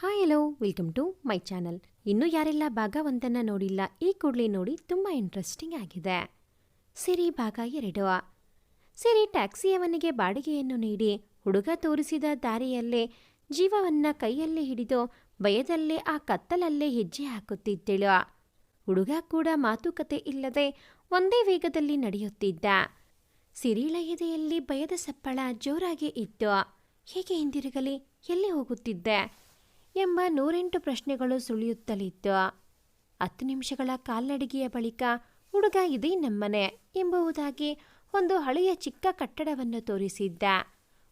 Hi hello welcome to my channel ಇನ್ನೂ ಯಾರೆಲ್ಲ ಭಾಗ ಒಂದನ್ನು ನೋಡಿಲ್ಲ, ಈ ಕೂಡಲೇ ನೋಡಿ ತುಂಬ ಇಂಟ್ರೆಸ್ಟಿಂಗ್ ಆಗಿದೆ. ಸಿರಿ, ಭಾಗ ಎರಡು. ಸಿರಿ ಟ್ಯಾಕ್ಸಿಯವನಿಗೆ ಬಾಡಿಗೆಯನ್ನು ನೀಡಿ, ಹುಡುಗ ತೋರಿಸಿದ ದಾರಿಯಲ್ಲೇ ಜೀವವನ್ನ ಕೈಯಲ್ಲಿ ಹಿಡಿದು ಭಯದಲ್ಲೇ ಆ ಕತ್ತಲಲ್ಲೇ ಹೆಜ್ಜೆ ಹಾಕುತ್ತಿದ್ದಳು. ಹುಡುಗ ಕೂಡ ಮಾತುಕತೆ ಇಲ್ಲದೆ ಒಂದೇ ವೇಗದಲ್ಲಿ ನಡೆಯುತ್ತಿದ್ದ. ಸಿರಿಳ ಎದೆಯಲ್ಲಿ ಭಯದ ಸಪ್ಪಳ ಜೋರಾಗಿ ಇತ್ತು. ಹೇಗೆ ಹಿಂದಿರುಗಲಿ? ಎಲ್ಲಿ ಹೋಗುತ್ತಿದ್ದೆ? ಎಂಬ ನೂರೆಂಟು ಪ್ರಶ್ನೆಗಳು ಸುಳಿಯುತ್ತಲಿತ್ತು. ಹತ್ತು ನಿಮಿಷಗಳ ಕಾಲ್ನಡಿಗೆಯ ಬಳಿಕ, ಹುಡುಗ ಇದೇ ನಮ್ಮನೆ ಎಂಬುದಾಗಿ ಒಂದು ಹಳೆಯ ಚಿಕ್ಕ ಕಟ್ಟಡವನ್ನು ತೋರಿಸಿದ್ದ.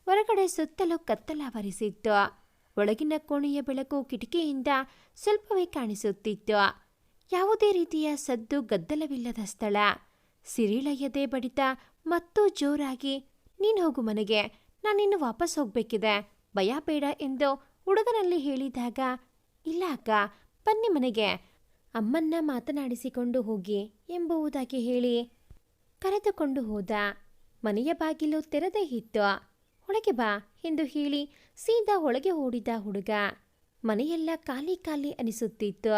ಹೊರಗಡೆ ಸುತ್ತಲೂ ಕತ್ತಲಾವರಿಸಿತ್ತು ಒಳಗಿನ ಕೋಣೆಯ ಬೆಳಕು ಕಿಟಕಿಯಿಂದ ಸ್ವಲ್ಪವೇ ಕಾಣಿಸುತ್ತಿತ್ತು. ಯಾವುದೇ ರೀತಿಯ ಸದ್ದು ಗದ್ದಲವಿಲ್ಲದ ಸ್ಥಳ. ಸಿರಿಳಯ್ಯದೆ ಬಡಿತ ಮತ್ತೂ ಜೋರಾಗಿ, ನೀನು ಹೋಗು ಮನೆಗೆ, ನಾನಿನ್ನು ವಾಪಸ್ ಹೋಗ್ಬೇಕಿದೆ, ಭಯ ಬೇಡ ಎಂದು ಹುಡುಗನಲ್ಲಿ ಹೇಳಿದಾಗ, ಇಲ್ಲ ಅಕ್ಕ, ಬನ್ನಿ ಮನೆಗೆ. ಅಮ್ಮನ್ನ ಮಾತನಾಡಿಸಿಕೊಂಡು ಹೋಗಿ ಎಂಬುವುದಾಗಿ ಹೇಳಿ. ಕರೆದುಕೊಂಡು ಹೋದ, ಮನೆಯ ಬಾಗಿಲು ತೆರೆದೇ ಇತ್ತು. ಒಳಗೆ ಬಾ ಎಂದು ಹೇಳಿ ಸೀದಾ ಒಳಗೆ ಓಡಿದ ಹುಡುಗ ಮನೆಯೆಲ್ಲ ಖಾಲಿ ಖಾಲಿ ಅನಿಸುತ್ತಿತ್ತು.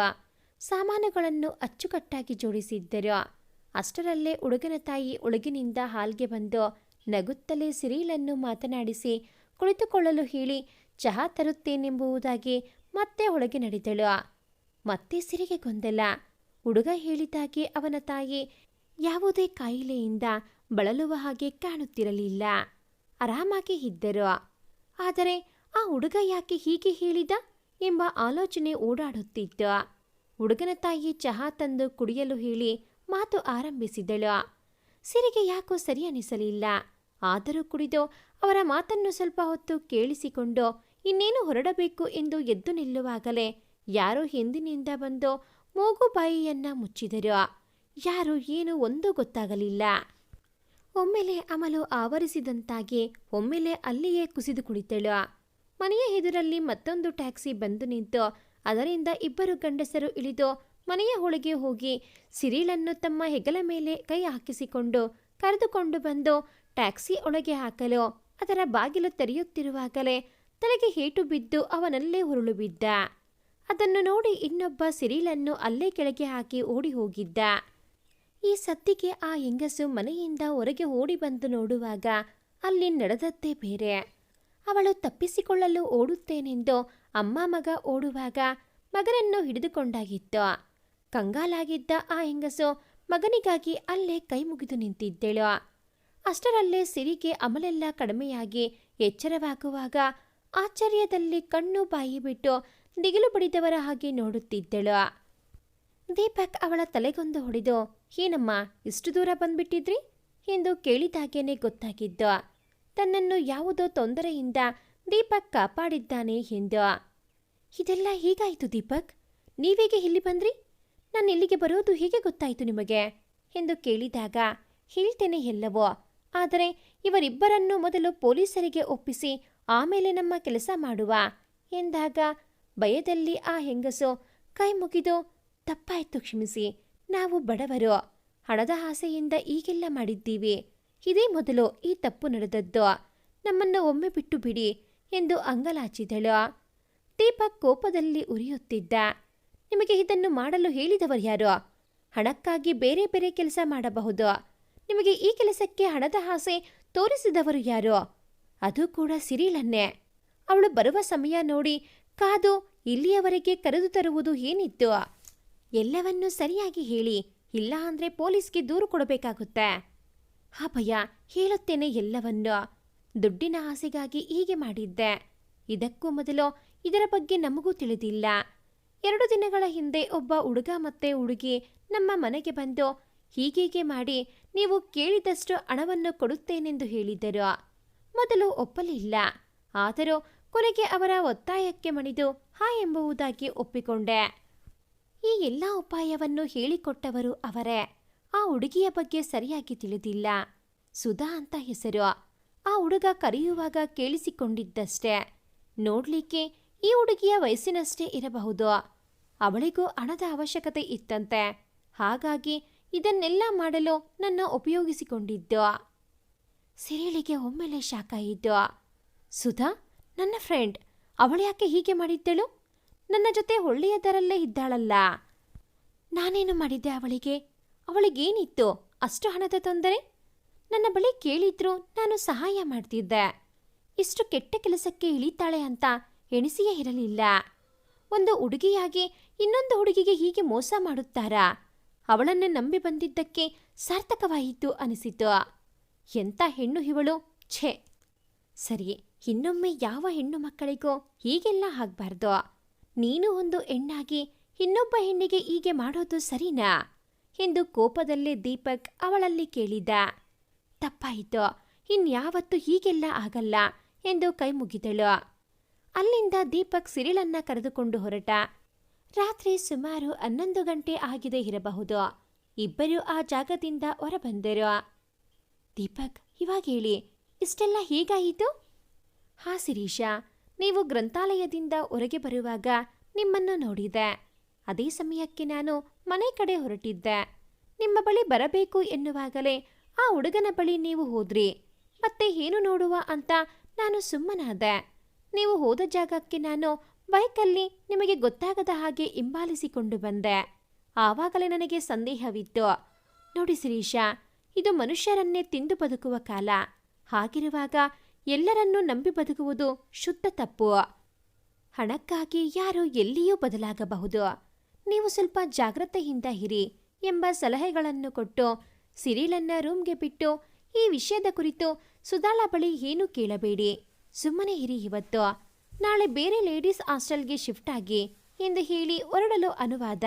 ಸಾಮಾನುಗಳನ್ನು ಅಚ್ಚುಕಟ್ಟಾಗಿ ಜೋಡಿಸಿದ್ದರು. ಅಷ್ಟರಲ್ಲೇ ಹುಡುಗನ ತಾಯಿ ಒಳಗಿನಿಂದ ಹಾಲ್ಗೆ ಬಂದು ನಗುತ್ತಲೇ ಸಿರಿಲನ್ನು ಮಾತನಾಡಿಸಿ ಕುಳಿತುಕೊಳ್ಳಲು ಹೇಳಿ ಚಹಾ ತರುತ್ತೇನೆಂಬುವುದಾಗಿ ಮತ್ತೆ ಒಳಗೆ ನಡೆದಳು. ಮತ್ತೆ ಸಿರಿಗೆ ಗೊಂದಲ ಹುಡುಗ ಹೇಳಿದಾಗೆ ಅವನ ತಾಯಿ ಯಾವುದೇ ಕಾಯಿಲೆಯಿಂದ ಬಳಲುವ ಹಾಗೆ ಕಾಣುತ್ತಿರಲಿಲ್ಲ. ಆರಾಮಾಗಿ ಇದ್ದರು. ಆದರೆ ಆ ಹುಡುಗ ಯಾಕೆ ಹೀಗೆ ಹೇಳಿದ ಎಂಬ ಆಲೋಚನೆ ಓಡಾಡುತ್ತಿತ್ತು. ಹುಡುಗನ ತಾಯಿ ಚಹಾ ತಂದು ಕುಡಿಯಲು ಹೇಳಿ ಮಾತು ಆರಂಭಿಸಿದಳು. ಸಿರಿಗೆ ಯಾಕೋ ಸರಿ ಅನಿಸಲಿಲ್ಲ. ಆದರೂ ಕುಡಿದು ಅವರ ಮಾತನ್ನು ಸ್ವಲ್ಪ ಹೊತ್ತು ಕೇಳಿಸಿಕೊಂಡು ಇನ್ನೇನು ಹೊರಡಬೇಕು ಎಂದು ಎದ್ದು ನಿಲ್ಲುವಾಗಲೇ ಯಾರೋ ಹಿಂದಿನಿಂದ ಬಂದು ಮೂಗು ಬಾಯಿಯನ್ನ ಮುಚ್ಚಿದರು. ಯಾರು ಏನು ಒಂದು ಗೊತ್ತಾಗಲಿಲ್ಲ. ಒಮ್ಮೆಲೆ ಅಮಲು ಆವರಿಸಿದಂತಾಗಿ ಒಮ್ಮೆಲೆ ಅಲ್ಲಿಯೇ ಕುಸಿದು ಕುಳಿತಳು. ಮನೆಯ ಎದುರಲ್ಲಿ ಮತ್ತೊಂದು ಟ್ಯಾಕ್ಸಿ ಬಂದು ನಿಂತು ಅದರಿಂದ ಇಬ್ಬರು ಗಂಡಸರು ಇಳಿದು ಮನೆಯ ಒಳಗೆ ಹೋಗಿ ಸಿರಿಲನ್ನು ತಮ್ಮ ಹೆಗಲ ಮೇಲೆ ಕೈ ಹಾಕಿಸಿಕೊಂಡು ಕರೆದುಕೊಂಡು ಬಂದು ಟ್ಯಾಕ್ಸಿ ಒಳಗೆ ಹಾಕಲು ಅದರ ಬಾಗಿಲು ತೆರೆಯುತ್ತಿರುವಾಗಲೇ ತಲೆಗೆ ಏಟು ಬಿದ್ದು ಅವನಲ್ಲೇ ಉರುಳು ಬಿದ್ದ. ಅದನ್ನು ನೋಡಿ ಇನ್ನೊಬ್ಬ ಸಿರಿಲನ್ನು ಅಲ್ಲೇ ಕೆಳಗೆ ಹಾಕಿ ಓಡಿ ಹೋಗಿದ್ದ. ಈ ಸತ್ತಿಗೆ ಆ ಹೆಂಗಸು ಮನೆಯಿಂದ ಹೊರಗೆ ಓಡಿ ಬಂದು ನೋಡುವಾಗ ಅಲ್ಲಿ ನಡೆದದ್ದೇ ಬೇರೆ. ಅವಳು ತಪ್ಪಿಸಿಕೊಳ್ಳಲು ಓಡುತ್ತೇನೆಂದು ಅಮ್ಮ ಮಗ ಓಡುವಾಗ ಮಗನನ್ನು ಹಿಡಿದುಕೊಂಡಾಗಿತ್ತು. ಕಂಗಾಲಾಗಿದ್ದ ಆ ಹೆಂಗಸು ಮಗನಿಗಾಗಿ ಅಲ್ಲೇ ಕೈ ಮುಗಿದು ನಿಂತಿದ್ದಳು. ಅಷ್ಟರಲ್ಲೇ ಸಿರಿಗೆ ಅಮಲೆಲ್ಲ ಕಡಿಮೆಯಾಗಿ ಎಚ್ಚರವಾಗುವಾಗ ಆಶ್ಚರ್ಯದಲ್ಲಿ ಕಣ್ಣು ಬಾಯಿ ಬಿಟ್ಟು ದಿಗಿಲು ಬಡಿದವರ ಹಾಗೆ ನೋಡುತ್ತಿದ್ದಳು. ದೀಪಕ್ ಅವಳ ತಲೆಗೊಂದು ಹೊಡೆದು, ಏನಮ್ಮ, ಇಷ್ಟು ದೂರ ಬಂದ್ಬಿಟ್ಟಿದ್ರಿ? ಎಂದು ಕೇಳಿದಾಗೇನೆ ಗೊತ್ತಾಗಿದ್ದು, ತನ್ನನ್ನು ಯಾವುದೋ ತೊಂದರೆಯಿಂದ ದೀಪಕ್ ಕಾಪಾಡಿದ್ದಾನೆ ಎಂದು. ಇದೆಲ್ಲ ಹೀಗಾಯಿತು ದೀಪಕ್? ನೀವೇಗೆ ಇಲ್ಲಿ ಬಂದ್ರಿ? ನಾನು ಇಲ್ಲಿಗೆ ಬರೋದು ಹೇಗೆ ಗೊತ್ತಾಯಿತು ನಿಮಗೆ? ಎಂದು ಕೇಳಿದಾಗ, ಹೇಳ್ತೇನೆ ಎಲ್ಲವೋ, ಆದರೆ ಇವರಿಬ್ಬರನ್ನು ಮೊದಲು ಪೊಲೀಸರಿಗೆ ಒಪ್ಪಿಸಿ ಆಮೇಲೆ ನಮ್ಮ ಕೆಲಸ ಮಾಡುವ ಎಂದಾಗ ಭಯದಲ್ಲಿ ಆ ಹೆಂಗಸು ಕೈ ಮುಗಿದು ತಪ್ಪಾಯ್ತು ಕ್ಷಮಿಸಿ, ನಾವು ಬಡವರು. ಹಣದ ಆಸೆಯಿಂದ ಈಗೆಲ್ಲ ಮಾಡಿದ್ದೀವಿ. ಇದೇ ಮೊದಲು ಈ ತಪ್ಪು ನಡೆದದ್ದು. ನಮ್ಮನ್ನು ಒಮ್ಮೆ ಬಿಟ್ಟು ಬಿಡಿ ಎಂದು ಅಂಗಲಾಚಿದಳು. ದೀಪಕ್ ಕೋಪದಲ್ಲಿ ಉರಿಯುತ್ತಿದ್ದ. ನಿಮಗೆ ಇದನ್ನು ಮಾಡಲು ಹೇಳಿದವರು ಯಾರು? ಹಣಕ್ಕಾಗಿ ಬೇರೆ ಬೇರೆ ಕೆಲಸ ಮಾಡಬಹುದು. ನಿಮಗೆ ಈ ಕೆಲಸಕ್ಕೆ ಹಣದ ಆಸೆ ತೋರಿಸಿದವರು ಯಾರು? ಅದು ಕೂಡ ಸಿರಿಲನ್ನೇ. ಅವಳು ಬರುವ ಸಮಯ ನೋಡಿ ಕಾದು ಇಲ್ಲಿಯವರೆಗೆ ಕರೆದು ತರುವುದು ಏನಿತ್ತು? ಎಲ್ಲವನ್ನೂ ಸರಿಯಾಗಿ ಹೇಳಿ, ಇಲ್ಲ ಅಂದ್ರೆ ಪೊಲೀಸ್ಗೆ ದೂರು ಕೊಡಬೇಕಾಗುತ್ತೆ. ಆ ಭಯ ಹೇಳುತ್ತೇನೆ ಎಲ್ಲವನ್ನೂ. ದುಡ್ಡಿನ ಆಸೆಗಾಗಿ ಹೀಗೆ ಮಾಡಿದ್ದೆ. ಇದಕ್ಕೂ ಮೊದಲು ಇದರ ಬಗ್ಗೆ ನಮಗೂ ತಿಳಿದಿಲ್ಲ. ಎರಡು ದಿನಗಳ ಹಿಂದೆ ಒಬ್ಬ ಹುಡುಗ ಮತ್ತೆ ಹುಡುಗಿ ನಮ್ಮ ಮನೆಗೆ ಬಂದು ಹೀಗೀಗೆ ಮಾಡಿ, ನೀವು ಕೇಳಿದಷ್ಟು ಹಣವನ್ನು ಕೊಡುತ್ತೇನೆಂದು ಹೇಳಿದ್ದರು ಮೊದಲು ಒಪ್ಪಲಿಲ್ಲ. ಆದರೂ ಕೊನೆಗೆ ಅವರ ಒತ್ತಾಯಕ್ಕೆ ಮಣಿದು ಹಾ ಎಂಬುವುದಾಗಿ ಒಪ್ಪಿಕೊಂಡೆ. ಈ ಎಲ್ಲ ಉಪಾಯವನ್ನು ಹೇಳಿಕೊಟ್ಟವರು ಅವರೇ. ಆ ಹುಡುಗಿಯ ಬಗ್ಗೆ ಸರಿಯಾಗಿ ತಿಳಿದಿಲ್ಲ. ಸುಧಾ ಅಂತ ಹೆಸರು. ಆ ಹುಡುಗ ಕರೆಯುವಾಗ ಕೇಳಿಸಿಕೊಂಡಿದ್ದಷ್ಟೇ. ನೋಡ್ಲಿಕ್ಕೆ ಈ ಹುಡುಗಿಯ ವಯಸ್ಸಿನಷ್ಟೇ ಇರಬಹುದು. ಅವಳಿಗೂ ಹಣದ ಅವಶ್ಯಕತೆ ಇತ್ತಂತೆ. ಹಾಗಾಗಿ ಇದನ್ನೆಲ್ಲ ಮಾಡಲು ನನ್ನ ಉಪಯೋಗಿಸಿಕೊಂಡಿದ್ದು. ಸಿರಿಳಿಗೆ ಒಮ್ಮೆಲೆ ಶಾಖ ಇದ್ದು, ಸುಧಾ, ನನ್ನ ಫ್ರೆಂಡ್, ಅವಳು ಯಾಕೆ ಹೀಗೆ ಮಾಡಿದ್ದಳು? ನನ್ನ ಜೊತೆ ಒಳ್ಳೆಯದರಲ್ಲೇ ಇದ್ದಾಳಲ್ಲ. ನಾನೇನು ಮಾಡಿದ್ದೆ ಅವಳಿಗೆ? ಅವಳಿಗೇನಿತ್ತು? ಅಷ್ಟು ಹಣದ ತೊಂದರೆ? ನನ್ನ ಬಳಿ ಕೇಳಿದ್ರು ನಾನು ಸಹಾಯ ಮಾಡ್ತಿದ್ದೆ. ಇಷ್ಟು ಕೆಟ್ಟ ಕೆಲಸಕ್ಕೆ ಇಳಿತಾಳೆ ಅಂತ ಎಣಿಸಿಯೇ ಇರಲಿಲ್ಲ. ಒಂದು ಹುಡುಗಿಯಾಗಿ ಇನ್ನೊಂದು ಹುಡುಗಿಗೆ ಹೀಗೆ ಮೋಸ ಮಾಡುತ್ತಾರಾ? ಅವಳನ್ನು ನಂಬಿ ಬಂದಿದ್ದಕ್ಕೆ ಸಾರ್ಥಕವಾಯಿತು ಅನಿಸಿತು. ಎಂಥ ಹೆಣ್ಣು ಇವಳು? ಛೇ! ಸರಿ, ಇನ್ನೊಮ್ಮೆ ಯಾವ ಹೆಣ್ಣು ಮಕ್ಕಳಿಗೂ ಹೀಗೆಲ್ಲ ಆಗ್ಬಾರ್ದು? ನೀನು ಒಂದು ಹೆಣ್ಣಾಗಿ ಇನ್ನೊಬ್ಬ ಹೆಣ್ಣಿಗೆ ಹೀಗೆ ಮಾಡೋದು ಸರಿನಾ? ಎಂದು ಕೋಪದಲ್ಲೇ ದೀಪಕ್ ಅವಳಲ್ಲಿ ಕೇಳಿದ. ತಪ್ಪಾಯಿತು, ಇನ್ಯಾವತ್ತೂ ಹೀಗೆಲ್ಲ ಆಗಲ್ಲ ಎಂದು ಕೈ ಮುಗಿದಳು. ಅಲ್ಲಿಂದ ದೀಪಕ್ ಸಿರಿಳನ್ನ ಕರೆದುಕೊಂಡು ಹೊರಟ. ರಾತ್ರಿ ಸುಮಾರು ಹನ್ನೊಂದು ಗಂಟೆ ಆಗಿದೆ ಇರಬಹುದು. ಇಬ್ಬರೂ ಆ ಜಾಗದಿಂದ ಹೊರಬಂದರು. ದೀಪಕ್, ಇವಾಗ ಹೇಳಿ, ಇಷ್ಟೆಲ್ಲ ಹೇಗಾಯಿತು? ಹಾ, ಶಿರೀಷ, ನೀವು ಗ್ರಂಥಾಲಯದಿಂದ ಹೊರಗೆ ಬರುವಾಗ ನಿಮ್ಮನ್ನು ನೋಡಿದೆ. ಅದೇ ಸಮಯಕ್ಕೆ ನಾನು ಮನೆ ಕಡೆ ಹೊರಟಿದ್ದೆ. ನಿಮ್ಮ ಬಳಿ ಬರಬೇಕು ಎನ್ನುವಾಗಲೇ ಆ ಹುಡುಗನ ಬಳಿ ನೀವು ಹೋದ್ರಿ. ಮತ್ತೆ ಏನು ನೋಡುವ ಅಂತ ನಾನು ಸುಮ್ಮನಾದೆ. ನೀವು ಹೋದ ಜಾಗಕ್ಕೆ ನಾನು ಬೈಕಲ್ಲಿ ನಿಮಗೆ ಗೊತ್ತಾಗದ ಹಾಗೆ ಹಿಂಬಾಲಿಸಿಕೊಂಡು ಬಂದೆ. ಆವಾಗಲೇ ನನಗೆ ಸಂದೇಹವಿತ್ತು. ನೋಡಿ, ಶಿರೀಷ ಇದು ಮನುಷ್ಯರನ್ನೇ ತಿಂದು ಬದುಕುವ ಕಾಲ. ಹಾಗಿರುವಾಗ ಎಲ್ಲರನ್ನೂ ನಂಬಿ ಬದುಕುವುದು ಶುದ್ಧ ತಪ್ಪು. ಹಣಕ್ಕಾಗಿ ಯಾರು ಎಲ್ಲಿಯೂ ಬದಲಾಗಬಹುದು. ನೀವು ಸ್ವಲ್ಪ ಜಾಗ್ರತೆಯಿಂದ ಇರಿ ಎಂಬ ಸಲಹೆಗಳನ್ನು ಕೊಟ್ಟು ಸಿರಿಲನ್ನ ರೂಮ್ಗೆ ಬಿಟ್ಟು ಈ ವಿಷಯದ ಕುರಿತು ಸುಧಾಳ ಬಳಿ ಏನೂ ಕೇಳಬೇಡಿ. ಸುಮ್ಮನೆ ಇರಿ ಇವತ್ತು. ನಾಳೆ ಬೇರೆ ಲೇಡೀಸ್ ಹಾಸ್ಟೆಲ್ಗೆ ಶಿಫ್ಟ್ ಆಗಿ ಎಂದು ಹೇಳಿ ಹೊರಡಲು ಅನುವಾದ.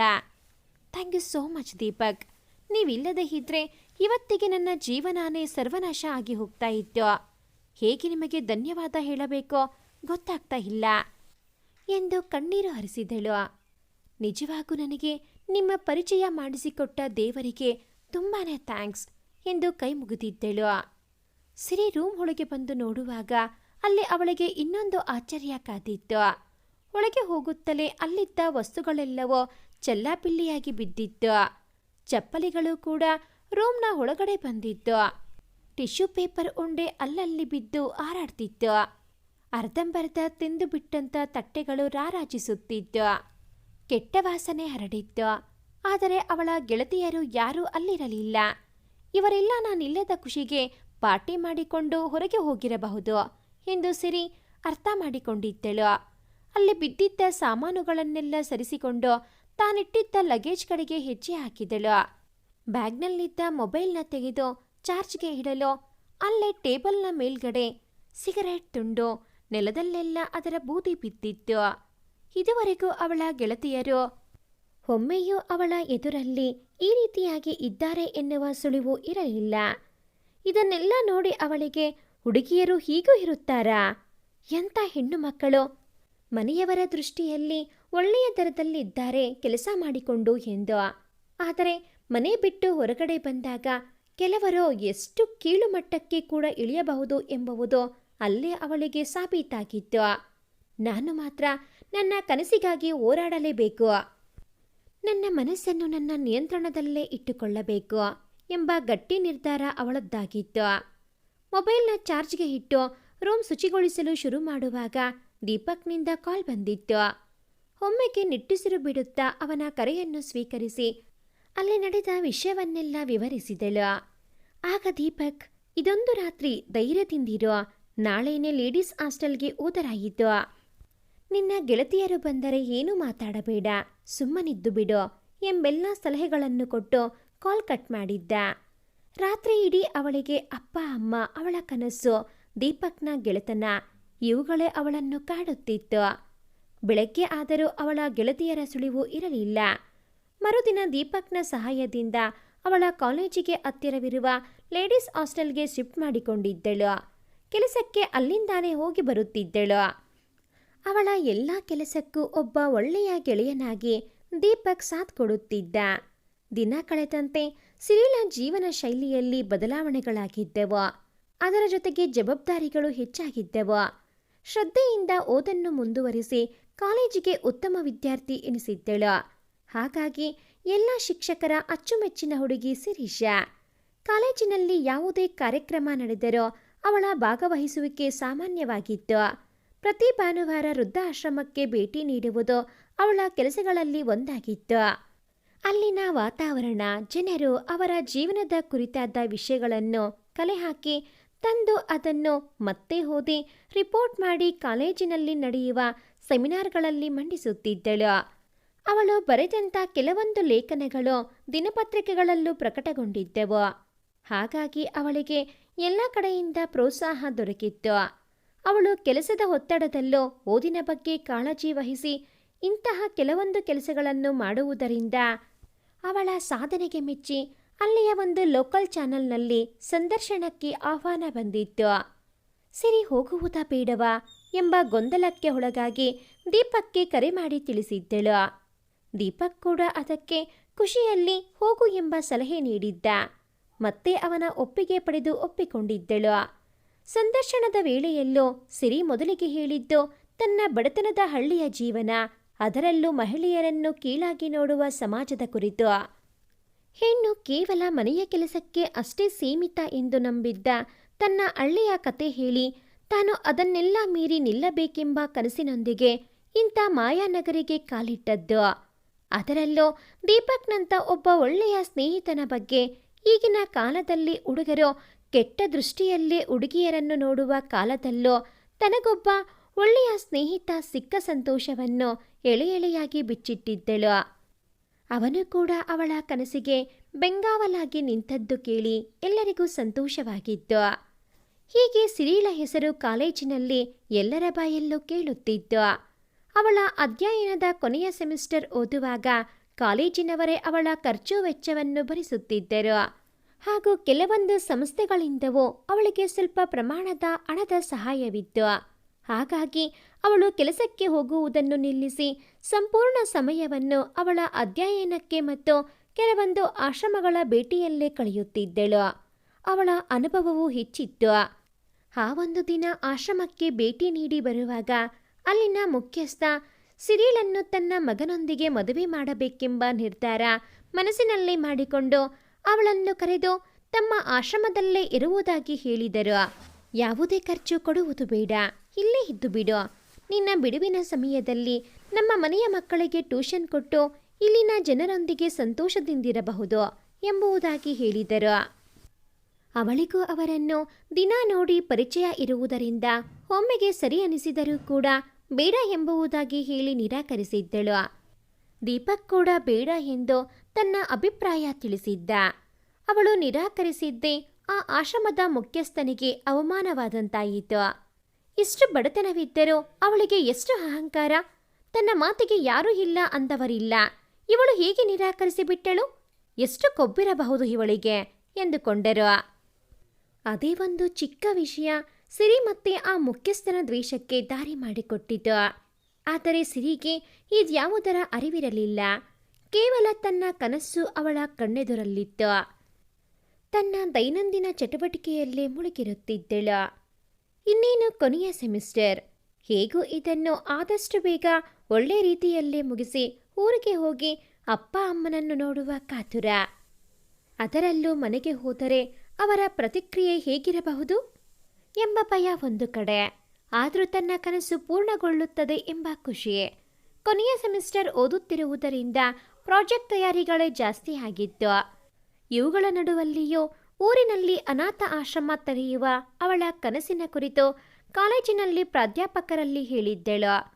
Thank you so much Deepak. ನೀವಿಲ್ಲದೆ ಇದ್ರೆ ಇವತ್ತಿಗೆ ನನ್ನ ಜೀವನಾನೇ ಸರ್ವನಾಶ ಆಗಿ ಹೋಗ್ತಾ ಇತ್ತು. ಹೇಗೆ ನಿಮಗೆ ಧನ್ಯವಾದ ಹೇಳಬೇಕೋ ಗೊತ್ತಾಗ್ತಾ ಇಲ್ಲ. ಎಂದು ಕಣ್ಣೀರು ಹರಿಸಿದಳು. ನಿಜವಾಗೂ ನನಗೆ ನಿಮ್ಮ ಪರಿಚಯ ಮಾಡಿಸಿಕೊಟ್ಟ ದೇವರಿಗೆ ತುಂಬಾನೇ ಥ್ಯಾಂಕ್ಸ್ ಎಂದು ಕೈ ಮುಗಿದಿದ್ದಳು. ಸಿರಿ ರೂಮ್ ಒಳಗೆ ಬಂದು ನೋಡುವಾಗ ಅಲ್ಲಿ ಅವಳಿಗೆ ಇನ್ನೊಂದು ಆಶ್ಚರ್ಯ ಕಾದಿತ್ತು. ಒಳಗೆ ಹೋಗುತ್ತಲೇ ಅಲ್ಲಿದ್ದ ವಸ್ತುಗಳೆಲ್ಲವೋ ಚೆಲ್ಲಾಪಿಲ್ಲಿಯಾಗಿ ಬಿದ್ದಿತ್ತು. ಚಪ್ಪಲಿಗಳು ಕೂಡ ರೂಮ್ನ ಒಳಗಡೆ ಬಂದಿತ್ತು. ಟಿಶ್ಯೂ ಪೇಪರ್ ಉಂಡೆ ಅಲ್ಲಲ್ಲಿ ಬಿದ್ದು ಹಾರಾಡ್ತಿತ್ತು. ಅರ್ಧಂಬರ್ಧ ತಿಂದು ಬಿಟ್ಟಂತ ತಟ್ಟೆಗಳು ರಾರಾಜಿಸುತ್ತಿತ್ತು. ಕೆಟ್ಟ ವಾಸನೆ ಹರಡಿತ್ತು. ಆದರೆ ಅವಳ ಗೆಳತಿಯರು ಯಾರೂ ಅಲ್ಲಿರಲಿಲ್ಲ. ಇವರೆಲ್ಲ ನಾನಿಲ್ಲದ ಖುಷಿಗೆ ಪಾರ್ಟಿ ಮಾಡಿಕೊಂಡು ಹೊರಗೆ ಹೋಗಿರಬಹುದು ಎಂದು ಸಿರಿ ಅರ್ಥ ಮಾಡಿಕೊಂಡಿದ್ದಳು. ಅಲ್ಲಿ ಬಿದ್ದಿದ್ದ ಸಾಮಾನುಗಳನ್ನೆಲ್ಲ ಸರಿಸಿಕೊಂಡು ತಾನಿಟ್ಟಿದ್ದ ಲಗೇಜ್ ಕಡೆಗೆ ಹೆಜ್ಜೆ ಹಾಕಿದಳು. ಬ್ಯಾಗ್ನಲ್ಲಿದ್ದ ಮೊಬೈಲ್ನ ತೆಗೆದು ಚಾರ್ಜ್ಗೆ ಇಡಲು ಅಲ್ಲೇ ಟೇಬಲ್ನ ಮೇಲ್ಗಡೆ ಸಿಗರೆಟ್ ತುಂಡು ನೆಲದಲ್ಲೆಲ್ಲ ಅದರ ಬೂದಿ ಬಿದ್ದಿತ್ತು. ಇದುವರೆಗೂ ಅವಳ ಗೆಳತಿಯರು ಒಮ್ಮೆಯೂ ಅವಳ ಎದುರಲ್ಲಿ ಈ ರೀತಿಯಾಗಿ ಇದ್ದಾರೆ ಎನ್ನುವ ಸುಳಿವು ಇರಲಿಲ್ಲ. ಇದನ್ನೆಲ್ಲ ನೋಡಿ ಅವಳಿಗೆ ಹುಡುಗಿಯರು ಹೀಗೂ ಇರುತ್ತಾರಾ? ಎಂಥ ಹೆಣ್ಣು ಮಕ್ಕಳು? ಮನೆಯವರ ದೃಷ್ಟಿಯಲ್ಲಿ ಒಳ್ಳೆಯ ದರದಲ್ಲಿದ್ದಾರೆ, ಕೆಲಸ ಮಾಡಿಕೊಂಡು ಎಂದು. ಆದರೆ ಮನೆ ಬಿಟ್ಟು ಹೊರಗಡೆ ಬಂದಾಗ ಕೆಲವರು ಎಷ್ಟು ಕೀಳು ಮಟ್ಟಕ್ಕೆ ಕೂಡ ಇಳಿಯಬಹುದು ಎಂಬುವುದು ಅಲ್ಲೇ ಅವಳಿಗೆ ಸಾಬೀತಾಗಿತ್ತು. ನಾನು ಮಾತ್ರ ನನ್ನ ಕನಸಿಗಾಗಿ ಹೋರಾಡಲೇಬೇಕು. ನನ್ನ ಮನಸ್ಸನ್ನು ನನ್ನ ನಿಯಂತ್ರಣದಲ್ಲೇ ಇಟ್ಟುಕೊಳ್ಳಬೇಕು ಎಂಬ ಗಟ್ಟಿ ನಿರ್ಧಾರ ಅವಳದ್ದಾಗಿತ್ತು. ಮೊಬೈಲ್ನ ಚಾರ್ಜ್ಗೆ ಇಟ್ಟು ರೂಮ್ ಶುಚಿಗೊಳಿಸಲು ಶುರು ಮಾಡುವಾಗ ದೀಪಕ್ನಿಂದ ಕಾಲ್ ಬಂದಿತ್ತು. ಒಮ್ಮೆಗೆ ನಿಟ್ಟುಸಿರು ಬಿಡುತ್ತಾ ಅವನ ಕರೆಯನ್ನು ಸ್ವೀಕರಿಸಿ, ಅಲ್ಲಿ ನಡೆದ ವಿಷಯವನ್ನೆಲ್ಲ ವಿವರಿಸಿದಳು. ಆಗ ದೀಪಕ್, ಇದೊಂದು ರಾತ್ರಿ ಧೈರ್ಯದಿಂದಿರೋ. ನಾಳೆನೇ ಲೇಡೀಸ್ ಹಾಸ್ಟೆಲ್ಗೆ ಓದರಾಯಿತು ನಿನ್ನ ಗೆಳತಿಯರು ಬಂದರೆ ಏನೂ ಮಾತಾಡಬೇಡ, ಸುಮ್ಮನಿದ್ದು ಬಿಡು ಎಂಬೆಲ್ಲ ಸಲಹೆಗಳನ್ನು ಕೊಟ್ಟು ಕಾಲ್ ಕಟ್ ಮಾಡಿದ್ದ. ರಾತ್ರಿ ಇಡೀ ಅವಳಿಗೆ ಅಪ್ಪ, ಅಮ್ಮ, ಅವಳ ಕನಸು, ದೀಪಕ್ನ ಗೆಳೆತನ, ಇವುಗಳೇ ಅವಳನ್ನು ಕಾಡುತ್ತಿತ್ತು. ಬೆಳಗ್ಗೆ ಆದರೂ ಅವಳ ಗೆಳತಿಯರ ಸುಳಿವು ಇರಲಿಲ್ಲ. ಮರುದಿನ ದೀಪಕ್ನ ಸಹಾಯದಿಂದ ಅವಳ ಕಾಲೇಜಿಗೆ ಹತ್ತಿರವಿರುವ ಲೇಡೀಸ್ ಹಾಸ್ಟೆಲ್ಗೆ ಶಿಫ್ಟ್ ಮಾಡಿಕೊಂಡಿದ್ದಳು. ಕೆಲಸಕ್ಕೆ ಅಲ್ಲಿಂದಾನೇ ಹೋಗಿ ಬರುತ್ತಿದ್ದಳು. ಅವಳ ಎಲ್ಲ ಕೆಲಸಕ್ಕೂ ಒಬ್ಬ ಒಳ್ಳೆಯ ಗೆಳೆಯನಾಗಿ ದೀಪಕ್ ಸಾಥ್ ಕೊಡುತ್ತಿದ್ದ. ದಿನ ಕಳೆದಂತೆ ಸಿರಿಲ ಜೀವನ ಶೈಲಿಯಲ್ಲಿ ಬದಲಾವಣೆಗಳಾಗಿದ್ದವು. ಅದರ ಜೊತೆಗೆ ಜವಾಬ್ದಾರಿಗಳು ಹೆಚ್ಚಾಗಿದ್ದವು. ಶ್ರದ್ಧೆಯಿಂದ ಓದನ್ನು ಮುಂದುವರಿಸಿ ಕಾಲೇಜಿಗೆ ಉತ್ತಮ ವಿದ್ಯಾರ್ಥಿ ಎನಿಸಿದ್ದಳು. ಹಾಗಾಗಿ ಎಲ್ಲ ಶಿಕ್ಷಕರ ಅಚ್ಚುಮೆಚ್ಚಿನ ಹುಡುಗಿ ಸಿರಿಷಾ ಕಾಲೇಜಿನಲ್ಲಿ ಯಾವುದೇ ಕಾರ್ಯಕ್ರಮ ನಡೆದರೂ ಅವಳ ಭಾಗವಹಿಸುವಿಕೆ ಸಾಮಾನ್ಯವಾಗಿತ್ತು. ಪ್ರತಿ ಭಾನುವಾರ ವೃದ್ಧಾಶ್ರಮಕ್ಕೆ ಭೇಟಿ ನೀಡುವುದು ಅವಳ ಕೆಲಸಗಳಲ್ಲಿ ಒಂದಾಗಿತ್ತು. ಅಲ್ಲಿನ ವಾತಾವರಣ, ಜನರು ಅವರ ಜೀವನದ ಕುರಿತಾದ ವಿಷಯಗಳನ್ನು ಕಲೆಹಾಕಿ ತಂದು ಅದನ್ನು ಮತ್ತೆ ಓದಿ ರಿಪೋರ್ಟ್ ಮಾಡಿ ಕಾಲೇಜಿನಲ್ಲಿ ನಡೆಯುವ ಸೆಮಿನಾರ್ಗಳಲ್ಲಿ ಮಂಡಿಸುತ್ತಿದ್ದಳು. ಅವಳು ಬರೆದಂಥ ಕೆಲವೊಂದು ಲೇಖನಗಳು ದಿನಪತ್ರಿಕೆಗಳಲ್ಲೂ ಪ್ರಕಟಗೊಂಡಿದ್ದವು. ಹಾಗಾಗಿ ಅವಳಿಗೆ ಎಲ್ಲ ಕಡೆಯಿಂದ ಪ್ರೋತ್ಸಾಹ ದೊರಕಿತ್ತು. ಅವಳು ಕೆಲಸದ ಒತ್ತಡದಲ್ಲೂ ಓದಿನ ಬಗ್ಗೆ ಕಾಳಜಿ ವಹಿಸಿ ಇಂತಹ ಕೆಲವೊಂದು ಕೆಲಸಗಳನ್ನು ಮಾಡುವುದರಿಂದ ಅವಳ ಸಾಧನೆಗೆ ಮೆಚ್ಚಿ ಅಲ್ಲಿಯ ಒಂದು ಲೋಕಲ್ ಚಾನೆಲ್ನಲ್ಲಿ ಸಂದರ್ಶನಕ್ಕೆ ಆಹ್ವಾನ ಬಂದಿತ್ತು. ಸಿರಿ ಹೋಗುವುದಾ ಬೇಡವಾ? ಎಂಬ ಗೊಂದಲಕ್ಕೆ ಒಳಗಾಗಿ ದೀಪಕ್ಕೆ ಕರೆ ಮಾಡಿ ತಿಳಿಸಿದ್ದಳು. ದೀಪಕ್ ಕೂಡ ಅದಕ್ಕೆ ಖುಷಿಯಲ್ಲಿ ಹೋಗು ಎಂಬ ಸಲಹೆ ನೀಡಿದ್ದ. ಮತ್ತೆ ಅವನ ಒಪ್ಪಿಗೆ ಪಡೆದು ಒಪ್ಪಿಕೊಂಡಿದ್ದಳು. ಸಂದರ್ಶನದ ವೇಳೆಯಲ್ಲೂ ಸಿರಿ ಮೊದಲಿಗೆ ಹೇಳಿದ್ದು ತನ್ನ ಬಡತನದ ಹಳ್ಳಿಯ ಜೀವನ, ಅದರಲ್ಲೂ ಮಹಿಳೆಯರನ್ನು ಕೀಳಾಗಿ ನೋಡುವ ಸಮಾಜದ ಕುರಿತು. ಹೆಣ್ಣು ಕೇವಲ ಮನೆಯ ಕೆಲಸಕ್ಕೆ ಅಷ್ಟೇ ಸೀಮಿತ ಎಂದು ನಂಬಿದ್ದ ತನ್ನ ಹಳ್ಳಿಯ ಕತೆ ಹೇಳಿ ತಾನು ಅದನ್ನೆಲ್ಲ ಮೀರಿ ನಿಲ್ಲಬೇಕೆಂಬ ಕನಸಿನೊಂದಿಗೆ ಇಂಥ ಮಾಯಾನಗರಿಗೆ ಕಾಲಿಟ್ಟದ್ದು. ಅದರಲ್ಲೂ ದೀಪಕ್ನಂಥ ಒಬ್ಬ ಒಳ್ಳೆಯ ಸ್ನೇಹಿತನ ಬಗ್ಗೆ ಈಗಿನ ಕಾಲದಲ್ಲಿ ಹುಡುಗರು ಕೆಟ್ಟ ದೃಷ್ಟಿಯಲ್ಲೇ ಹುಡುಗಿಯರನ್ನು ನೋಡುವ ಕಾಲದಲ್ಲೂ ತನಗೊಬ್ಬ ಒಳ್ಳೆಯ ಸ್ನೇಹಿತ ಸಿಕ್ಕ ಸಂತೋಷವನ್ನು ಎಳೆ ಎಳೆಯಾಗಿ ಬಿಚ್ಚಿಟ್ಟಿದ್ದಳು. ಅವನು ಕೂಡ ಅವಳ ಕನಸಿಗೆ ಬೆಂಗಾವಲಾಗಿ ನಿಂತದ್ದು ಕೇಳಿ ಎಲ್ಲರಿಗೂ ಸಂತೋಷವಾಗಿತ್ತು. ಹೀಗೆ ಸಿರಿಳ ಹೆಸರು ಕಾಲೇಜಿನಲ್ಲಿ ಎಲ್ಲರ ಬಾಯಲ್ಲೂ ಕೇಳುತ್ತಿತ್ತು ಅವಳ ಅಧ್ಯಯನದ ಕೊನೆಯ ಸೆಮಿಸ್ಟರ್ ಓದುವಾಗ ಕಾಲೇಜಿನವರೇ ಅವಳ ಖರ್ಚು ವೆಚ್ಚವನ್ನು ಭರಿಸುತ್ತಿದ್ದರು. ಹಾಗೂ ಕೆಲವೊಂದು ಸಂಸ್ಥೆಗಳಿಂದವೂ ಅವಳಿಗೆ ಸ್ವಲ್ಪ ಪ್ರಮಾಣದ ಹಣದ ಸಹಾಯವಿತ್ತು. ಹಾಗಾಗಿ ಅವಳು ಕೆಲಸಕ್ಕೆ ಹೋಗುವುದನ್ನು ನಿಲ್ಲಿಸಿ ಸಂಪೂರ್ಣ ಸಮಯವನ್ನು ಅವಳ ಅಧ್ಯಯನಕ್ಕೆ ಮತ್ತು ಕೆಲವೊಂದು ಆಶ್ರಮಗಳ ಭೇಟಿಯಲ್ಲೇ ಕಳೆಯುತ್ತಿದ್ದಳು. ಅವಳ ಅನುಭವವೂ ಹೆಚ್ಚಿತ್ತು. ಆ ಒಂದು ದಿನ ಆಶ್ರಮಕ್ಕೆ ಭೇಟಿ ನೀಡಿ ಬರುವಾಗ ಅಲ್ಲಿನ ಮುಖ್ಯಸ್ಥ ಸಿರಿಲನ್ನು ತನ್ನ ಮಗನೊಂದಿಗೆ ಮದುವೆ ಮಾಡಬೇಕೆಂಬ ನಿರ್ಧಾರ ಮನಸ್ಸಿನಲ್ಲಿ ಮಾಡಿಕೊಂಡು ಅವಳನ್ನು ಕರೆದು ತಮ್ಮ ಆಶ್ರಮದಲ್ಲೇ ಇರುವುದಾಗಿ ಹೇಳಿದರು. ಯಾವುದೇ ಖರ್ಚು ಕೊಡುವುದು ಬೇಡ. ಇಲ್ಲೇ ಇದ್ದು ಬಿಡು. ನಿನ್ನ ಬಿಡುವಿನ ಸಮಯದಲ್ಲಿ ನಮ್ಮ ಮನೆಯ ಮಕ್ಕಳಿಗೆ ಟ್ಯೂಷನ್ ಕೊಟ್ಟು ಇಲ್ಲಿನ ಜನರೊಂದಿಗೆ ಸಂತೋಷದಿಂದಿರಬಹುದು ಎಂಬುದಾಗಿ ಹೇಳಿದರು. ಅವಳಿಗೂ ಅವರನ್ನು ದಿನ ನೋಡಿ ಪರಿಚಯ ಇರುವುದರಿಂದ ಒಮ್ಮೆಗೆ ಸರಿ ಅನಿಸಿದರೂ ಕೂಡ ಬೇಡ ಎಂಬುವುದಾಗಿ ಹೇಳಿ ನಿರಾಕರಿಸಿದ್ದಳು. ದೀಪಕ್ ಕೂಡ ಬೇಡ ಎಂದು ತನ್ನ ಅಭಿಪ್ರಾಯ ತಿಳಿಸಿದ್ದ. ಅವಳು ನಿರಾಕರಿಸಿದ್ದೇ ಆ ಆಶ್ರಮದ ಮುಖ್ಯಸ್ಥನಿಗೆ ಅವಮಾನವಾದಂತಾಯಿತು. ಇಷ್ಟು ಬಡತನವಿದ್ದರೂ ಅವಳಿಗೆ ಎಷ್ಟು ಅಹಂಕಾರ? ತನ್ನ ಮಾತಿಗೆ ಯಾರೂ ಇಲ್ಲ ಅಂದವರಿಲ್ಲ. ಇವಳು ಹೇಗೆ ನಿರಾಕರಿಸಿಬಿಟ್ಟಳು? ಎಷ್ಟು ಕೊಬ್ಬಿರಬಹುದು ಇವಳಿಗೆ? ಎಂದುಕೊಂಡರು. ಅದೇ ಒಂದು ಚಿಕ್ಕ ವಿಷಯ. ಸಿರಿ ಮತ್ತೆ ಆ ಮುಖ್ಯಸ್ಥನ ದ್ವೇಷಕ್ಕೆ ದಾರಿ ಮಾಡಿಕೊಟ್ಟಿತು. ಆದರೆ ಸಿರಿಗೆ ಇದ್ಯಾವುದರ ಅರಿವಿರಲಿಲ್ಲ. ಕೇವಲ ತನ್ನ ಕನಸು ಅವಳ ಕಣ್ಣೆದುರಲ್ಲಿತ್ತು. ತನ್ನ ದೈನಂದಿನ ಚಟುವಟಿಕೆಯಲ್ಲೇ ಮುಳುಗಿರುತ್ತಿದ್ದಳು. ಇನ್ನೇನು ಕೊನೆಯ ಸೆಮಿಸ್ಟರ್? ಹೇಗೂ ಇದನ್ನು ಆದಷ್ಟು ಬೇಗ ಒಳ್ಳೆ ರೀತಿಯಲ್ಲೇ ಮುಗಿಸಿ ಊರಿಗೆ ಹೋಗಿ ಅಪ್ಪ ಅಮ್ಮನನ್ನು ನೋಡುವ ಕಾತುರ. ಅದರಲ್ಲೂ ಮನೆಗೆ ಹೋದರೆ ಅವರ ಪ್ರತಿಕ್ರಿಯೆ ಹೇಗಿರಬಹುದು ಎಂಬ ಭಯ ಒಂದು ಕಡೆ. ಆದರೂ ತನ್ನ ಕನಸು ಪೂರ್ಣಗೊಳ್ಳುತ್ತದೆ ಎಂಬ ಖುಷಿಯೇ. ಕೊನೆಯ ಸೆಮಿಸ್ಟರ್ ಓದುತ್ತಿರುವುದರಿಂದ ಪ್ರಾಜೆಕ್ಟ್ ತಯಾರಿಗಳೇ ಜಾಸ್ತಿ ಆಗಿತ್ತು. ಇವುಗಳ ನಡುವಲ್ಲಿಯೂ ಊರಿನಲ್ಲಿ ಅನಾಥ ಆಶ್ರಮ ತೆರೆಯುವ ಅವಳ ಕನಸಿನ ಕುರಿತು ಕಾಲೇಜಿನಲ್ಲಿ ಪ್ರಾಧ್ಯಾಪಕರಲ್ಲಿ ಹೇಳಿದ್ದಳು.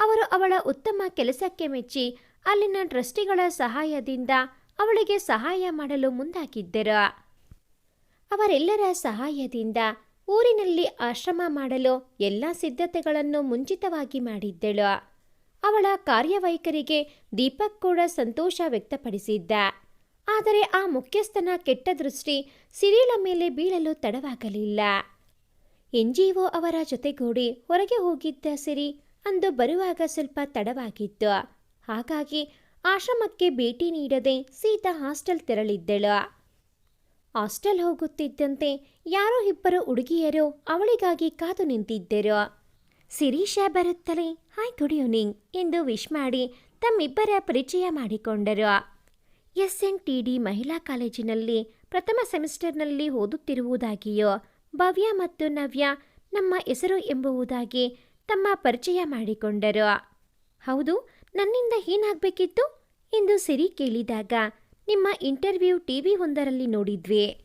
ಅವರು ಅವಳ ಉತ್ತಮ ಕೆಲಸಕ್ಕೆ ಮೆಚ್ಚಿ ಅಲ್ಲಿನ ಟ್ರಸ್ಟಿಗಳ ಸಹಾಯದಿಂದ ಅವಳಿಗೆ ಸಹಾಯ ಮಾಡಲು ಮುಂದಾಗಿದ್ದರು. ಅವರೆಲ್ಲರ ಸಹಾಯದಿಂದ ಊರಿನಲ್ಲಿ ಆಶ್ರಮ ಮಾಡಲು ಎಲ್ಲ ಸಿದ್ಧತೆಗಳನ್ನು ಮುಂಚಿತವಾಗಿ ಮಾಡಿದ್ದಳು. ಅವಳ ಕಾರ್ಯವೈಖರಿಗೆ ದೀಪಕ್ ಕೂಡ ಸಂತೋಷ ವ್ಯಕ್ತಪಡಿಸಿದ್ದ. ಆದರೆ ಆ ಮುಖ್ಯಸ್ಥನ ಕೆಟ್ಟ ದೃಷ್ಟಿ ಸಿರಿಲ ಮೇಲೆ ಬೀಳಲು ತಡವಾಗಲಿಲ್ಲ. ಎನ್ಜಿಒ ಅವರ ಜೊತೆಗೂಡಿ ಹೊರಗೆ ಹೋಗಿದ್ದ ಸಿರಿ ಅಂದು ಬರುವಾಗ ಸ್ವಲ್ಪ ತಡವಾಗಿತ್ತು. ಹಾಗಾಗಿ ಆಶ್ರಮಕ್ಕೆ ಭೇಟಿ ನೀಡದೆ ಸೀತಾ ಹಾಸ್ಟೆಲ್ ತೆರಳಿದ್ದಳು. ಹಾಸ್ಟೆಲ್ ಹೋಗುತ್ತಿದ್ದಂತೆ ಯಾರೋ ಇಬ್ಬರು ಹುಡುಗಿಯರು ಅವಳಿಗಾಗಿ ಕಾದು ನಿಂತಿದ್ದರು. ಸಿರೀಶ ಬರುತ್ತಲೇ, ಹಾಯ್ ಗುಡ್ ಈವ್ನಿಂಗ್ ಎಂದು ವಿಶ್ ಮಾಡಿ ತಮ್ಮಿಬ್ಬರ ಪರಿಚಯ ಮಾಡಿಕೊಂಡರು. ಎಸ್ ಎನ್ ಟಿ ಡಿ ಮಹಿಳಾ ಕಾಲೇಜಿನಲ್ಲಿ ಪ್ರಥಮ ಸೆಮಿಸ್ಟರ್ನಲ್ಲಿ ಓದುತ್ತಿರುವುದಾಗಿಯೋ, ಭವ್ಯ ಮತ್ತು ನವ್ಯ ನಮ್ಮ ಹೆಸರು ಎಂಬುವುದಾಗಿ ತಮ್ಮ ಪರಿಚಯ ಮಾಡಿಕೊಂಡರು. ಹೌದು, ನನ್ನಿಂದ ಏನಾಗಬೇಕಿತ್ತು? ಎಂದು ಸಿರಿ ಕೇಳಿದಾಗ ನಿಮ್ಮ ಇಂಟರ್ವ್ಯೂ ಟಿವಿ ಒಂದರಲ್ಲಿ ನೋಡಿದ್ವಿ.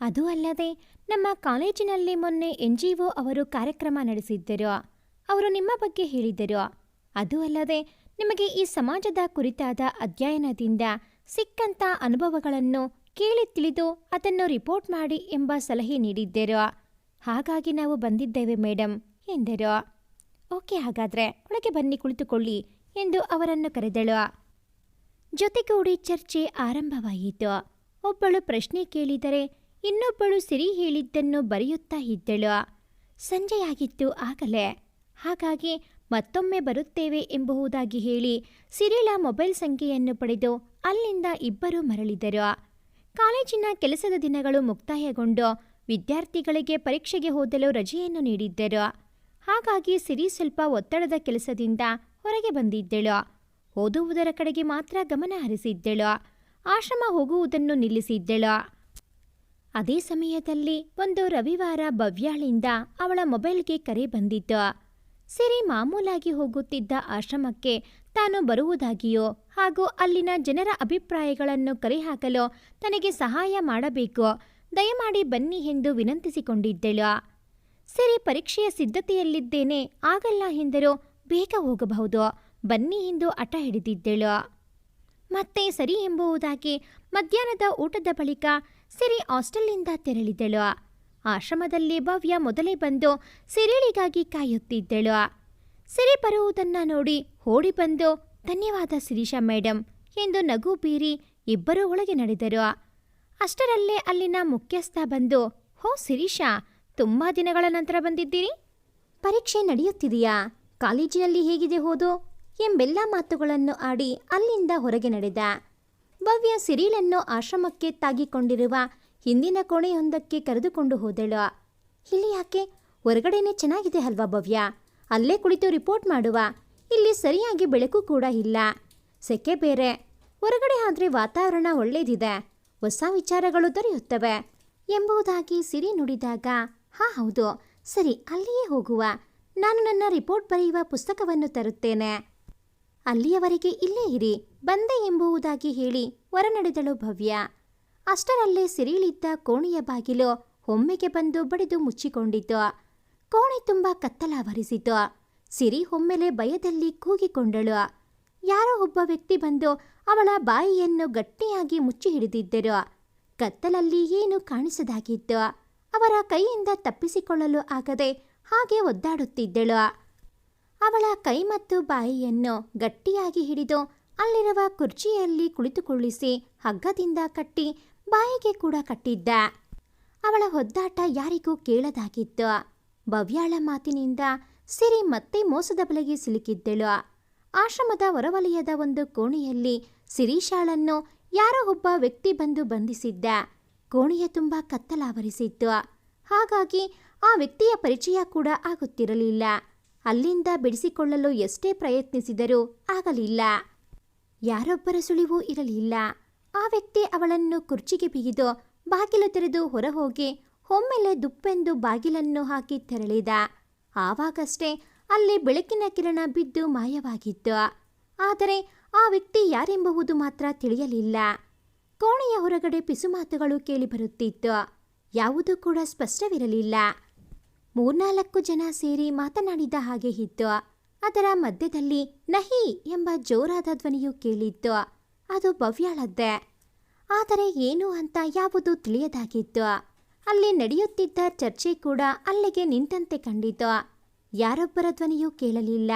ಅದು ಅಲ್ಲದೆ, ನಮ್ಮ ಕಾಲೇಜಿನಲ್ಲಿ ಮೊನ್ನೆ ಎನ್ ಜಿ ಒ ಅವರು ಕಾರ್ಯಕ್ರಮ ನಡೆಸಿದ್ದರು. ಅವರು ನಿಮ್ಮ ಬಗ್ಗೆ ಹೇಳಿದ್ದರು. ಅದು ಅಲ್ಲದೆ, ನಿಮಗೆ ಈ ಸಮಾಜದ ಕುರಿತಾದ ಅಧ್ಯಯನದಿಂದ ಸಿಕ್ಕಂತ ಅನುಭವಗಳನ್ನು ಕೇಳಿ ತಿಳಿದು ಅದನ್ನು ರಿಪೋರ್ಟ್ ಮಾಡಿ ಎಂಬ ಸಲಹೆ ನೀಡಿದ್ದರು. ಹಾಗಾಗಿ ನಾವು ಬಂದಿದ್ದೇವೆ ಮೇಡಮ್ ಎಂದರು. ಓಕೆ ಹಾಗಾದ್ರೆ, ಒಳಗೆ ಬನ್ನಿ ಕುಳಿತುಕೊಳ್ಳಿ, ಎಂದು ಅವರನ್ನು ಕರೆದಳು. ಜೊತೆಗೂಡಿ ಚರ್ಚೆ ಆರಂಭವಾಯಿತು. ಒಬ್ಬಳು ಪ್ರಶ್ನೆ ಕೇಳಿದರೆ ಇನ್ನೊಬ್ಬಳು ಸಿರಿ ಹೇಳಿದ್ದನ್ನು ಬರೆಯುತ್ತಾ ಇದ್ದಳು. ಸಂಜೆಯಾಗಿತ್ತು ಆಗಲೇ. ಹಾಗಾಗಿ ಮತ್ತೊಮ್ಮೆ ಬರುತ್ತೇವೆ ಎಂಬುದಾಗಿ ಹೇಳಿ ಸಿರಿಳ ಮೊಬೈಲ್ ಸಂಖ್ಯೆಯನ್ನು ಪಡೆದು ಅಲ್ಲಿಂದ ಇಬ್ಬರು ಮರಳಿದರು. ಕಾಲೇಜಿನ ಕೆಲಸದ ದಿನಗಳು ಮುಕ್ತಾಯಗೊಂಡು ವಿದ್ಯಾರ್ಥಿಗಳಿಗೆ ಪರೀಕ್ಷೆಗೆ ಓದಲು ರಜೆಯನ್ನು ನೀಡಿದ್ದರು. ಹಾಗಾಗಿ ಸಿರಿ ಸ್ವಲ್ಪ ಒತ್ತಡದ ಕೆಲಸದಿಂದ ಹೊರಗೆ ಬಂದಿದ್ದಳು. ಓದುವುದರ ಕಡೆಗೆ ಮಾತ್ರ ಗಮನ ಹರಿಸಿದ್ದಳು. ಆಶ್ರಮ ಹೋಗುವುದನ್ನು ನಿಲ್ಲಿಸಿದ್ದಳು. ಅದೇ ಸಮಯದಲ್ಲಿ ಒಂದು ರವಿವಾರ ಭವ್ಯಾಳಿಂದ ಅವಳ ಮೊಬೈಲ್ಗೆ ಕರೆ ಬಂದಿತ್ತು. ಸಿರಿ ಮಾಮೂಲಾಗಿ ಹೋಗುತ್ತಿದ್ದ ಆಶ್ರಮಕ್ಕೆ ತಾನು ಬರುವುದಾಗಿಯೋ ಹಾಗೂ ಅಲ್ಲಿನ ಜನರ ಅಭಿಪ್ರಾಯಗಳನ್ನು ಕರೆಹಾಕಲು ತನಗೆ ಸಹಾಯ ಮಾಡಬೇಕು, ದಯಮಾಡಿ ಬನ್ನಿ ಎಂದು ವಿನಂತಿಸಿಕೊಂಡಿದ್ದಳು. ಸಿರಿ ಪರೀಕ್ಷೆಯ ಸಿದ್ಧತೆಯಲ್ಲಿದ್ದೇನೆ, ಆಗಲ್ಲ ಎಂದರು ಬೇಗ ಹೋಗಬಹುದು. ಬನ್ನಿ ಎಂದು ಹಠ ಹಿಡಿದಿದ್ದಳು. ಮತ್ತೆ ಸರಿ ಎಂಬುವುದಾಗಿ ಮಧ್ಯಾಹ್ನದ ಊಟದ ಬಳಿಕ ಸಿರಿ ಹಾಸ್ಟೆಲ್ನಿಂದ ತೆರಳಿದಳು. ಆಶ್ರಮದಲ್ಲಿ ಭವ್ಯ ಮೊದಲೇ ಬಂದು ಸಿರಿಳಿಗಾಗಿ ಕಾಯುತ್ತಿದ್ದಳು. ಸಿರಿ ಬರುವುದನ್ನು ನೋಡಿ ಓಡಿ ಬಂದು, ಧನ್ಯವಾದ ಸಿರೀಶಾ ಮೇಡಮ್ ಎಂದು ನಗು ಬೀರಿ ಇಬ್ಬರೂ ಒಳಗೆ ನಡೆದರು. ಅಷ್ಟರಲ್ಲೇ ಅಲ್ಲಿನ ಮುಖ್ಯಸ್ಥ ಬಂದು, ಹೋ ಸಿರೀಶಾ ತುಂಬಾ ದಿನಗಳ ನಂತರ ಬಂದಿದ್ದೀರಿ? ಪರೀಕ್ಷೆ ನಡೆಯುತ್ತಿದೆಯಾ? ಕಾಲೇಜಿನಲ್ಲಿ ಹೇಗಿದೆ ಹೋದು ಎಂಬೆಲ್ಲ ಮಾತುಗಳನ್ನು ಆಡಿ ಅಲ್ಲಿಂದ ಹೊರಗೆ ನಡೆದ. ಭವ್ಯ ಸಿರಿಲನ್ನು ಆಶ್ರಮಕ್ಕೆ ತಾಗಿಕೊಂಡಿರುವ ಹಿಂದಿನ ಕೋಣೆಯೊಂದಕ್ಕೆ ಕರೆದುಕೊಂಡು ಹೋದಳು. ಇಲ್ಲಿ ಯಾಕೆ? ಹೊರಗಡೆನೆ ಚೆನ್ನಾಗಿದೆ ಅಲ್ವಾ ಭವ್ಯ? ಅಲ್ಲೇ ಕುಳಿತು ರಿಪೋರ್ಟ್ ಮಾಡುವ. ಇಲ್ಲಿ ಸರಿಯಾಗಿ ಬೆಳಕು ಕೂಡ ಇಲ್ಲ. ಸೆಕೆ ಬೇರೆ. ಹೊರಗಡೆ ಆದ್ರೆ ವಾತಾವರಣ ಒಳ್ಳೇದಿದೆ. ಹೊಸ ವಿಚಾರಗಳು ದೊರೆಯುತ್ತವೆ ಎಂಬುದಾಗಿ ಸಿರಿ ನುಡಿದಾಗ, ಹಾ, ಹೌದು. ಸರಿ, ಅಲ್ಲಿಯೇ ಹೋಗುವ. ನಾನು ನನ್ನ ರಿಪೋರ್ಟ್ ಬರೆಯುವ ಪುಸ್ತಕವನ್ನು ತರುತ್ತೇನೆ. ಅಲ್ಲಿಯವರೆಗೆ ಇಲ್ಲೇ ಇರಿ, ಬಂದೆ ಎಂಬುವುದಾಗಿ ಹೇಳಿ ಹೊರನಡೆದಳು ಭವ್ಯ. ಅಷ್ಟರಲ್ಲೇ ಸಿರಿಳಿದ್ದ ಕೋಣೆಯ ಬಾಗಿಲು ಒಮ್ಮೆಗೆ ಬಂದು ಬಡಿದು ಮುಚ್ಚಿಕೊಂಡಿತು. ಕೋಣೆ ತುಂಬ ಕತ್ತಲಾವರಿಸಿತು. ಸಿರಿ ಒಮ್ಮೆಲೆ ಭಯದಲ್ಲಿ ಕೂಗಿಕೊಂಡಳು. ಯಾರೋ ಒಬ್ಬ ವ್ಯಕ್ತಿ ಬಂದು ಅವಳ ಬಾಯಿಯನ್ನು ಗಟ್ಟಿಯಾಗಿ ಮುಚ್ಚಿ ಹಿಡಿದಿದ್ದರು. ಕತ್ತಲಲ್ಲಿ ಏನು ಕಾಣಿಸದಾಗಿತ್ತು? ಅವರ ಕೈಯಿಂದ ತಪ್ಪಿಸಿಕೊಳ್ಳಲು ಆಗದೆ ಹಾಗೆ ಒದ್ದಾಡುತ್ತಿದ್ದಳು. ಅವಳ ಕೈ ಮತ್ತು ಬಾಯಿಯನ್ನು ಗಟ್ಟಿಯಾಗಿ ಹಿಡಿದು ಅಲ್ಲಿರುವ ಕುರ್ಚಿಯಲ್ಲಿ ಕುಳಿತುಕೊಳ್ಳಿಸಿ ಹಗ್ಗದಿಂದ ಕಟ್ಟಿ ಬಾಯಿಗೆ ಕೂಡ ಕಟ್ಟಿದ್ದ. ಅವಳ ಒದ್ದಾಟ ಯಾರಿಗೂ ಕೇಳದಾಗಿತ್ತು. ಭವ್ಯಾಳ ಮಾತಿನಿಂದ ಸಿರಿ ಮತ್ತೆ ಮೋಸದ ಬಲೆಗೆ ಸಿಲುಕಿದ್ದಳು. ಆಶ್ರಮದ ಹೊರವಲಯದ ಒಂದು ಕೋಣೆಯಲ್ಲಿ ಸಿರೀಶಾಳನ್ನು ಯಾರೋ ಒಬ್ಬ ವ್ಯಕ್ತಿ ಬಂದು ಬಂಧಿಸಿದ್ದ. ಕೋಣೆಯ ತುಂಬ ಕತ್ತಲಾವರಿಸಿತ್ತು. ಹಾಗಾಗಿ ಆ ವ್ಯಕ್ತಿಯ ಪರಿಚಯ ಕೂಡ ಆಗುತ್ತಿರಲಿಲ್ಲ. ಅಲ್ಲಿಂದ ಬಿಡಿಸಿಕೊಳ್ಳಲು ಎಷ್ಟೇ ಪ್ರಯತ್ನಿಸಿದರೂ ಆಗಲಿಲ್ಲ. ಯಾರೊಬ್ಬರ ಸುಳಿವೂ ಇರಲಿಲ್ಲ. ಆ ವ್ಯಕ್ತಿ ಅವಳನ್ನು ಕುರ್ಚಿಗೆ ಬಿಗಿದು ಬಾಗಿಲು ತೆರೆದು ಹೊರಹೋಗಿ ಒಮ್ಮೆಲೆ ದುಪ್ಪೆಂದು ಬಾಗಿಲನ್ನು ಹಾಕಿ ತೆರಳಿದ. ಆವಾಗಷ್ಟೇ ಅಲ್ಲಿ ಬೆಳಕಿನ ಕಿರಣ ಬಿದ್ದು ಮಾಯವಾಗಿತ್ತು. ಆದರೆ ಆ ವ್ಯಕ್ತಿ ಯಾರೆಂಬುವುದು ಮಾತ್ರ ತಿಳಿಯಲಿಲ್ಲ. ಕೋಣೆಯ ಹೊರಗಡೆ ಪಿಸುಮಾತುಗಳು ಕೇಳಿಬರುತ್ತಿತ್ತು. ಯಾವುದೂ ಕೂಡ ಸ್ಪಷ್ಟವಿರಲಿಲ್ಲ. ಮೂರ್ನಾಲ್ಕು ಜನ ಸೇರಿ ಮಾತನಾಡಿದ ಹಾಗೆ ಇತ್ತು. ಅದರ ಮಧ್ಯದಲ್ಲಿ ನಹಿ ಎಂಬ ಜೋರಾದ ಧ್ವನಿಯು ಕೇಳಿತ್ತು. ಅದು ಭವ್ಯಾಳದ್ದೆ. ಆದರೆ ಏನು ಅಂತ ಯಾವುದು ತಿಳಿಯದಾಗಿತ್ತು. ಅಲ್ಲಿ ನಡೆಯುತ್ತಿದ್ದ ಚರ್ಚೆ ಕೂಡ ಅಲ್ಲಿಗೆ ನಿಂತಂತೆ ಕಂಡಿತು. ಯಾರೊಬ್ಬರ ಧ್ವನಿಯೂ ಕೇಳಲಿಲ್ಲ.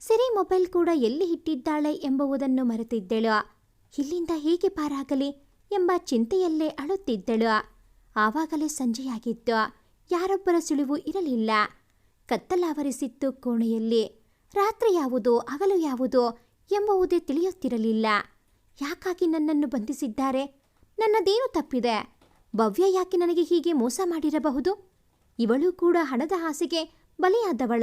ಸಿರಿ ಮೊಬೈಲ್ ಕೂಡ ಎಲ್ಲಿ ಇಟ್ಟಿದ್ದಾಳೆ ಎಂಬುದನ್ನು ಮರೆತಿದ್ದಳು. ಇಲ್ಲಿಂದ ಹೇಗೆ ಪಾರಾಗಲಿ ಎಂಬ ಚಿಂತೆಯಲ್ಲೇ ಅಳುತ್ತಿದ್ದಳು. ಆವಾಗಲೇ ಸಂಜೆಯಾಗಿತ್ತು. ಯಾರೊಬ್ಬರ ಸುಳಿವು ಇರಲಿಲ್ಲ. ಕತ್ತಲಾವರಿಸಿತ್ತು ಕೋಣೆಯಲ್ಲಿ. ರಾತ್ರಿ ಯಾವುದು, ಹಗಲು ಯಾವುದು ಎಂಬುವುದೇ ತಿಳಿಯುತ್ತಿರಲಿಲ್ಲ. ಯಾಕಾಗಿ ನನ್ನನ್ನು ಬಂಧಿಸಿದ್ದಾರೆ? ನನ್ನದೇನು ತಪ್ಪಿದೆ? ಭವ್ಯ ಯಾಕೆ ನನಗೆ ಹೀಗೆ ಮೋಸ ಮಾಡಿರಬಹುದು? ಇವಳು ಕೂಡ ಹಣದ ಹಾಸಿಗೆ ಬಲಿಯಾದವಳ.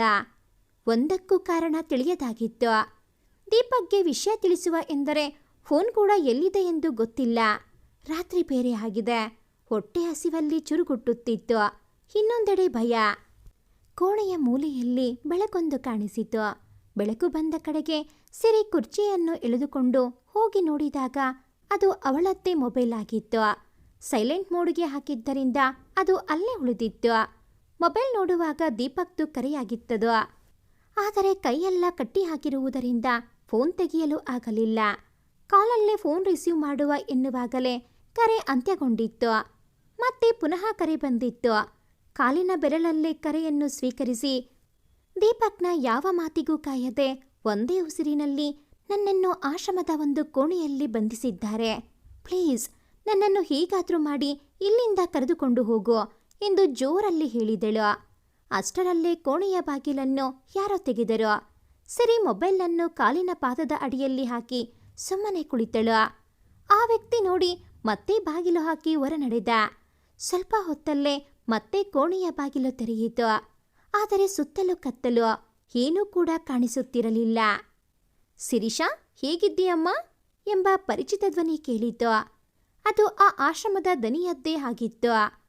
ಒಂದಕ್ಕೂ ಕಾರಣ ತಿಳಿಯದಾಗಿತ್ತು. ದೀಪಕ್ಗೆ ವಿಷಯ ತಿಳಿಸುವ ಎಂದರೆ ಫೋನ್ ಕೂಡ ಎಲ್ಲಿದೆ ಎಂದು ಗೊತ್ತಿಲ್ಲ. ರಾತ್ರಿ ಬೇರೆ ಆಗಿದೆ. ಹೊಟ್ಟೆ ಹಸಿವಲ್ಲಿ ಚುರುಗುಟ್ಟುತ್ತಿತ್ತು ಇನ್ನೊಂದೆಡೆ ಭಯ. ಕೋಣೆಯ ಮೂಲೆಯಲ್ಲಿ ಬೆಳಕೊಂದು ಕಾಣಿಸಿತು. ಬೆಳಕು ಬಂದ ಕಡೆಗೆ ಸಿರಿ ಕುರ್ಚಿಯನ್ನು ಎಳೆದುಕೊಂಡು ಹೋಗಿ ನೋಡಿದಾಗ ಅದು ಅವಳದ್ದೇ ಮೊಬೈಲ್ ಆಗಿತ್ತು. ಸೈಲೆಂಟ್ ಮೋಡ್ಗೆ ಹಾಕಿದ್ದರಿಂದ ಅದು ಅಲ್ಲೇ ಉಳಿದಿತ್ತು. ಮೊಬೈಲ್ ನೋಡುವಾಗ ದೀಪಕ್ದು ಕರೆಯಾಗಿತ್ತದು. ಆದರೆ ಕೈಯೆಲ್ಲ ಕಟ್ಟಿ ಹಾಕಿರುವುದರಿಂದ ಫೋನ್ ತೆಗೆಯಲು ಆಗಲಿಲ್ಲ. ಕಾಲಲ್ಲೇ ಫೋನ್ ರಿಸೀವ್ ಮಾಡುವ ಎನ್ನುವಾಗಲೇ ಕರೆ ಅಂತ್ಯಗೊಂಡಿತ್ತು. ಮತ್ತೆ ಪುನಃ ಕರೆ ಬಂದಿತ್ತು. ಕಾಲಿನ ಬೆರಳಲ್ಲೇ ಕರೆಯನ್ನು ಸ್ವೀಕರಿಸಿ, ದೀಪಕ್ನ ಯಾವ ಮಾತಿಗೂ ಕಾಯದೆ ಒಂದೇ ಉಸಿರಿನಲ್ಲಿ ನನ್ನನ್ನು ಆಶ್ರಮದ ಒಂದು ಕೋಣೆಯಲ್ಲಿ ಬಂಧಿಸಿದ್ದಾರೆ. ಪ್ಲೀಸ್ ನನ್ನನ್ನು ಹೀಗಾದರೂ ಮಾಡಿ ಇಲ್ಲಿಂದ ಕರೆದುಕೊಂಡು ಹೋಗು ಎಂದು ಜೋರಲ್ಲಿ ಹೇಳಿದಳು. ಅಷ್ಟರಲ್ಲೇ ಕೋಣೆಯ ಬಾಗಿಲನ್ನು ಯಾರೋ ತೆಗೆದರು. ಸರಿ ಮೊಬೈಲನ್ನು ಕಾಲಿನ ಪಾದದ ಅಡಿಯಲ್ಲಿ ಹಾಕಿ ಸುಮ್ಮನೆ ಕುಳಿತಳು. ಆ ವ್ಯಕ್ತಿ ನೋಡಿ ಮತ್ತೆ ಬಾಗಿಲು ಹಾಕಿ ಹೊರ ನಡೆದ ಸ್ವಲ್ಪ ಹೊತ್ತಲ್ಲೇ ಮತ್ತೆ ಕೋಣೆಯ ಬಾಗಿಲು ತೆರೆಯಿತು. ಆದರೆ ಸುತ್ತಲೂ ಕತ್ತಲು, ಏನೂ ಕೂಡ ಕಾಣಿಸುತ್ತಿರಲಿಲ್ಲ. ಸಿರಿಷಾ ಹೇಗಿದ್ದೀಯಮ್ಮ? ಎಂಬ ಪರಿಚಿತ ಧ್ವನಿ ಕೇಳಿತು. ಅದು ಆ ಆಶ್ರಮದ ದನಿಯದ್ದೇ ಆಗಿತ್ತು.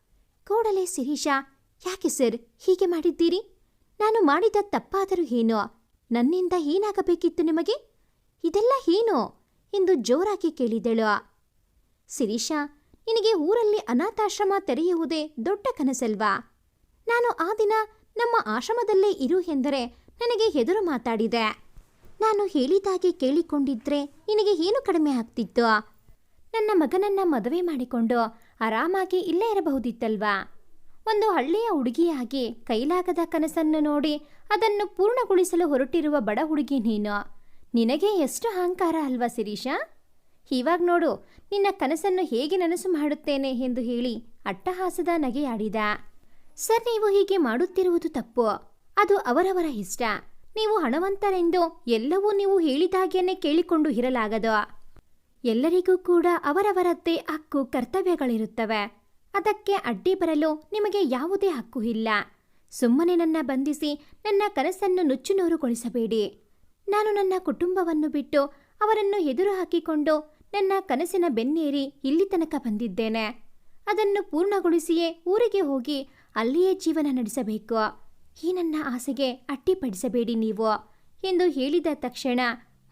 ಕೂಡಲೇ ಸಿರಿಷಾ ಯಾಕೆ ಸರ್ ಹೀಗೆ ಮಾಡಿದ್ದೀರಿ? ನಾನು ಮಾಡಿದ ತಪ್ಪಾದರೂ ಏನೋ? ನನ್ನಿಂದ ಏನಾಗಬೇಕಿತ್ತು ನಿಮಗೆ? ಇದೆಲ್ಲ ಏನು? ಎಂದು ಜೋರಾಗಿ ಕೇಳಿದಳು. ಸಿರೀಶಾ ನಿನಗೆ ಊರಲ್ಲಿ ಅನಾಥಾಶ್ರಮ ತೆರೆಯುವುದೇ ದೊಡ್ಡ ಕನಸಲ್ವಾ? ನಾನು ಆ ದಿನ ನಮ್ಮ ಆಶ್ರಮದಲ್ಲೇ ಇರು ಎಂದರೆ ನನಗೆ ಹೆದರು ಮಾತಾಡಿದೆ. ನಾನು ಹೇಳಿದಾಗೆ ಕೇಳಿಕೊಂಡಿದ್ರೆ ನಿನಗೆ ಏನು ಕಡಿಮೆ ಆಗ್ತಿತ್ತು? ನನ್ನ ಮಗನನ್ನ ಮದುವೆ ಮಾಡಿಕೊಂಡು ಆರಾಮಾಗಿ ಇಲ್ಲೇ ಇರಬಹುದಿತ್ತಲ್ವಾ? ಒಂದು ಹಳ್ಳಿಯ ಹುಡುಗಿಯಾಗಿ ಕೈಲಾಗದ ಕನಸನ್ನು ನೋಡಿ ಅದನ್ನು ಪೂರ್ಣಗೊಳಿಸಲು ಹೊರಟಿರುವ ಬಡ ಹುಡುಗಿ ನೀನು. ನಿನಗೆ ಎಷ್ಟು ಅಹಂಕಾರ ಅಲ್ವಾ ಶಿರೀಷಾ? ಇವಾಗ ನೋಡು, ನಿನ್ನ ಕನಸನ್ನು ಹೇಗೆ ನನಸು ಮಾಡುತ್ತೇನೆ ಎಂದು ಹೇಳಿ ಅಟ್ಟಹಾಸದ ನಗೆಯಾಡಿದ. ಸರ್, ನೀವು ಹೀಗೆ ಮಾಡುತ್ತಿರುವುದು ತಪ್ಪು. ಅದು ಅವರವರ ಇಷ್ಟ. ನೀವು ಹಣವಂತರೆಂದು ಎಲ್ಲವೂ ನೀವು ಹೇಳಿದಾಗೇನೆ ಕೇಳಿಕೊಂಡು ಇರಲಾಗದು. ಎಲ್ಲರಿಗೂ ಕೂಡ ಅವರವರದ್ದೇ ಹಕ್ಕು, ಕರ್ತವ್ಯಗಳಿರುತ್ತವೆ. ಅದಕ್ಕೆ ಅಡ್ಡಿ ಬರಲು ನಿಮಗೆ ಯಾವುದೇ ಹಕ್ಕು ಇಲ್ಲ. ಸುಮ್ಮನೆ ನನ್ನ ಬಂಧಿಸಿ ನನ್ನ ಕನಸನ್ನು ನುಚ್ಚುನೂರುಗೊಳಿಸಬೇಡಿ. ನಾನು ನನ್ನ ಕುಟುಂಬವನ್ನು ಬಿಟ್ಟು ಅವರನ್ನು ಎದುರು ಹಾಕಿಕೊಂಡು ನನ್ನ ಕನಸಿನ ಬೆನ್ನೇರಿ ಇಲ್ಲಿ ತನಕ ಬಂದಿದ್ದೇನೆ. ಅದನ್ನು ಪೂರ್ಣಗೊಳಿಸಿಯೇ ಊರಿಗೆ ಹೋಗಿ ಅಲ್ಲಿಯೇ ಜೀವನ ನಡೆಸಬೇಕು. ಈ ನನ್ನ ಆಸೆಗೆ ಅಟ್ಟಿಪಡಿಸಬೇಡಿ ನೀವು ಎಂದು ಹೇಳಿದ ತಕ್ಷಣ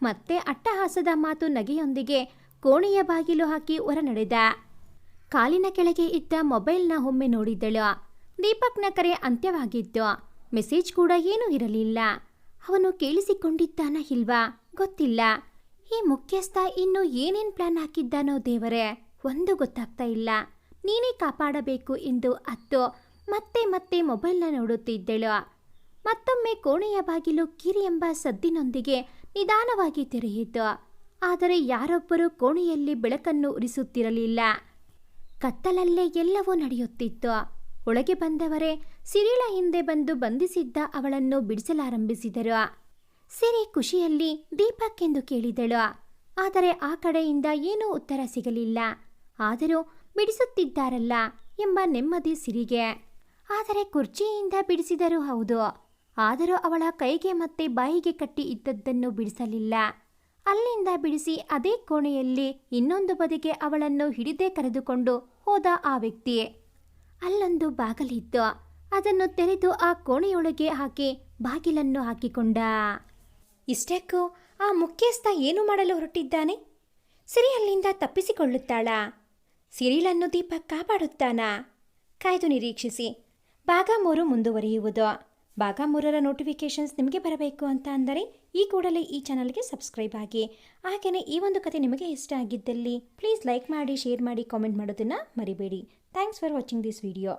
ಮತ್ತೆ ಅಟ್ಟಹಾಸದ ಮಾತು ನಗೆಯೊಂದಿಗೆ ಕೋಣೆಯ ಬಾಗಿಲು ಹಾಕಿ ಹೊರ ನಡೆದ ಕಾಲಿನ ಕೆಳಗೆ ಇದ್ದ ಮೊಬೈಲ್ನ ಒಮ್ಮೆ ನೋಡಿದ್ದಳು ದೀಪಕ್ನ ಕರೆ ಅಂತ್ಯವಾಗಿತ್ತು. ಮೆಸೇಜ್ ಕೂಡ ಏನೂ ಇರಲಿಲ್ಲ. ಅವನು ಕೇಳಿಸಿಕೊಂಡಿದ್ದಾನ ಇಲ್ವಾ ಗೊತ್ತಿಲ್ಲ. ಈ ಮುಖ್ಯಸ್ಥ ಇನ್ನು ಏನೇನ್ ಪ್ಲಾನ್ ಹಾಕಿದ್ದಾನೋ ದೇವರೇ, ಒಂದು ಗೊತ್ತಾಗ್ತಾ ಇಲ್ಲ. ನೀನೇ ಕಾಪಾಡಬೇಕು ಎಂದು ಅತ್ತು. ಮತ್ತೆ ಮತ್ತೆ ಮೊಬೈಲ್ನ ನೋಡುತ್ತಿದ್ದಳು. ಮತ್ತೊಮ್ಮೆ ಕೋಣೆಯ ಬಾಗಿಲು ಕಿರಿ ಎಂಬ ಸದ್ದಿನೊಂದಿಗೆ ನಿಧಾನವಾಗಿ ತೆರೆಯಿತು. ಆದರೆ ಯಾರೊಬ್ಬರೂ ಕೋಣೆಯಲ್ಲಿ ಬೆಳಕನ್ನು ಉರಿಸುತ್ತಿರಲಿಲ್ಲ. ಕತ್ತಲಲ್ಲೇ ಎಲ್ಲವೂ ನಡೆಯುತ್ತಿತ್ತು. ಒಳಗೆ ಬಂದವರೇ, ಸಿರಿಳ ಹಿಂದೆ ಬಂದು ಬಂಧಿಸಿದ್ದ ಅವಳನ್ನು ಬಿಡಿಸಲಾರಂಭಿಸಿದರು. ಸಿರಿ ಖುಷಿಯಲ್ಲಿ ದೀಪಕ್ ಎಂದು ಕೇಳಿದಳು. ಆದರೆ ಆ ಕಡೆಯಿಂದ ಏನೂ ಉತ್ತರ ಸಿಗಲಿಲ್ಲ. ಆದರೂ ಬಿಡಿಸುತ್ತಿದ್ದಾರಲ್ಲ ಎಂಬ ನೆಮ್ಮದಿ ಸಿರಿಗೆ. ಆದರೆ ಕುರ್ಚಿಯಿಂದ ಬಿಡಿಸಿದರೂ ಹೌದು. ಆದರೂ ಅವಳ ಕೈಗೆ ಮತ್ತೆ ಬಾಯಿಗೆ ಕಟ್ಟಿ ಇದ್ದದ್ದನ್ನು ಬಿಡಿಸಲಿಲ್ಲ. ಅಲ್ಲಿಂದ ಬಿಡಿಸಿ ಅದೇ ಕೋಣೆಯಲ್ಲಿ ಇನ್ನೊಂದು ಬದಿಗೆ ಅವಳನ್ನು ಹಿಡಿದೇ ಕರೆದುಕೊಂಡು ಹೋದ ಆ ವ್ಯಕ್ತಿ. ಅಲ್ಲೊಂದು ಬಾಗಲಿತ್ತು. ಅದನ್ನು ತೆರೆದು ಆ ಕೋಣೆಯೊಳಗೆ ಹಾಕಿ ಬಾಗಿಲನ್ನು ಹಾಕಿಕೊಂಡ. ಇಷ್ಟಕ್ಕೂ ಆ ಮುಖ್ಯಸ್ಥ ಏನು ಮಾಡಲು ಹೊರಟಿದ್ದಾನೆ? ಸಿರಿ ಅಲ್ಲಿಂದ ತಪ್ಪಿಸಿಕೊಳ್ಳುತ್ತಾಳಾ? ಸಿರಿಲನ್ನು ದೀಪ ಕಾಪಾಡುತ್ತಾನಾ? ಕಾಯ್ದು ನಿರೀಕ್ಷಿಸಿ. ಭಾಗ ಮೂರು ಮುಂದುವರಿಯುವುದು. ಭಾಗ ಮೂರರ ನೋಟಿಫಿಕೇಷನ್ಸ್ ನಿಮಗೆ ಬರಬೇಕು ಅಂತ ಅಂದರೆ ಈ ಕೂಡಲೇ ಈ ಚಾನಲ್ಗೆ ಸಬ್ಸ್ಕ್ರೈಬ್ ಆಗಿ. ಹಾಗೆಯೇ ಈ ಒಂದು ಕತೆ ನಿಮಗೆ ಇಷ್ಟ ಆಗಿದ್ದಲ್ಲಿ ಪ್ಲೀಸ್ ಲೈಕ್ ಮಾಡಿ, ಶೇರ್ ಮಾಡಿ, ಕಾಮೆಂಟ್ ಮಾಡೋದನ್ನು ಮರಿಬೇಡಿ. Thanks for watching this video.